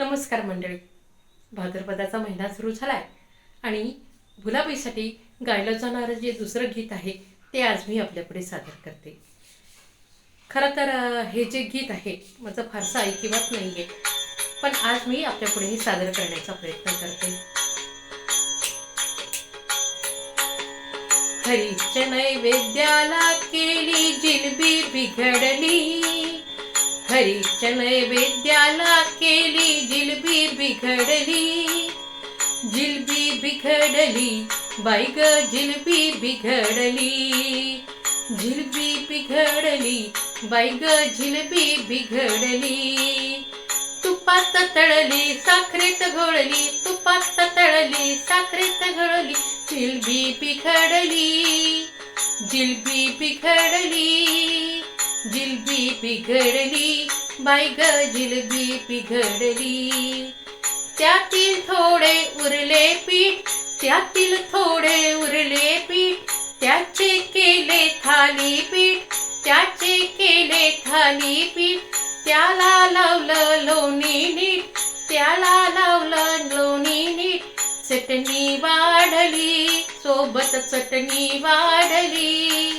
नमस्कार मंडळी. भाद्रपदाचा महिना सुरू झालाय आणि गुलाबीसाठी गायलं जाणारं जे दुसरं गीत आहे ते आज मी आपल्यापुढे सादर करते. खरं तर हे जे गीत आहे माझं फारसं ऐकिवत नाही आहे पण आज मी आपल्यापुढे हे सादर करण्याचा प्रयत्न करते. हरीच्या नैवेद्याला केली जिलबी बिघडली. हरीच्या वेद्याला केली जिलबी बिघडली. जिलबी बिघडली बाई ग जिलबी बिघडली. जिलबी बिघडली बाई ग जिलबी बिघडली. तुपात तळली साखरेत घोळली. तुपात तळली साखरेत घोळली. जिलबी बिघडली जिलबी बिघडली. जिलबी बिघडली बाई ग जिलबी पिघडली त्यातील थोडे उरले पीठ त्यातील थोडे उरले पीठ त्याचे केले थालीपीठ त्याचे केले थालीपीठ त्याला लावलं लोणी नीट त्याला लावलं लोणी नीट. चटणी वाढली सोबत चटणी वाढली.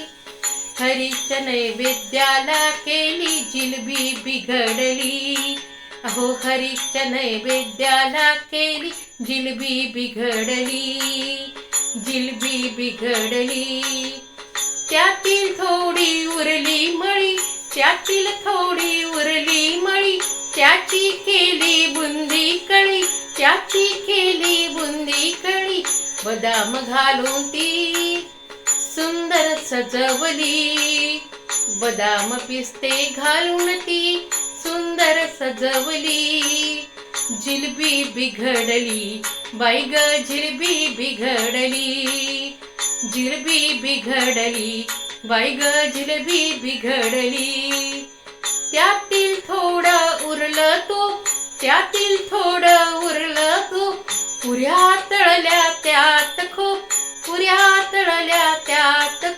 हरीच नैवेद्याला केली जिलबी बिघडली. अहो हरीच नैवेद्याला केली जिलबी बिघडली. जिलबी बिघडली. त्यातील थोडी उरली मळी त्यातील थोडी उरली मळी त्याची केली बुंदी कळी त्याची केली बुंदी कळी. बदाम घालून ती सुंदर सजवली. बदाम पिस्ते घालून ती सुंदर सजवली. जिलबी बिघडली. बाई ग जिलबी बिघडली. जिलबी बिघडली. बाई ग जिलबी बिघडली. त्यातील थोडं उरलं तू त्यातील थोडं उरलं तू पुऱ्या तळल्या त्यात खूप पुऱ्या तळल्या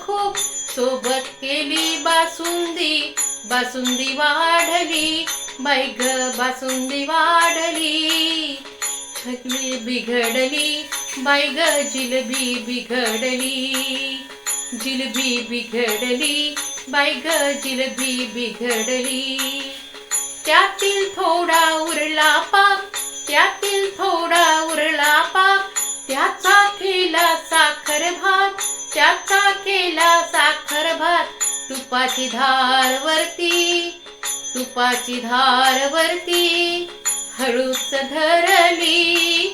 खूप सोबत केली बासुंदी. बासुंदी वाढली. बाई ग बासुंदी वाढली. थकली बिघडली. बाई ग जिलबी बिघडली. जिलबी बिघडली. बाई ग जिलबी बिघडली. त्यातील थोडा उरला पाप. त्यातील थोडा उरला पाप. त्याचा केला साखर केला साखर भात तुपाची धार वरती तुपाची धार वरती हळूच धरली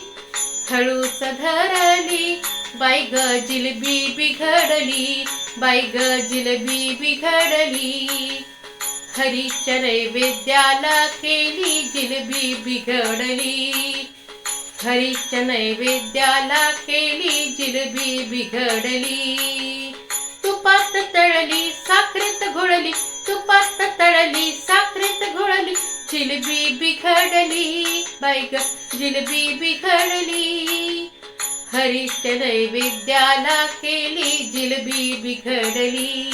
हळूच धरली बाई ग जिलबी बिघडली बाई ग जिलबी बिघडली. हरीच्या नैवेद्याला केली जिलबी बिघडली. हरीच्या नैवेद्याला केली जिलबी बिघडली. तुपात तळली साखरेत घोळली. तुपात तळली साखरेत घोळली. जिलबी बिघडली. बाईग जिलबी बिघडली. हरीच्या नैवेद्याला केली जिलबी बिघडली.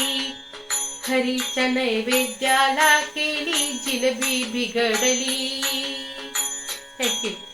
हरीच्या नैवेद्याला केली जिलबी बिघडली. थँक्यू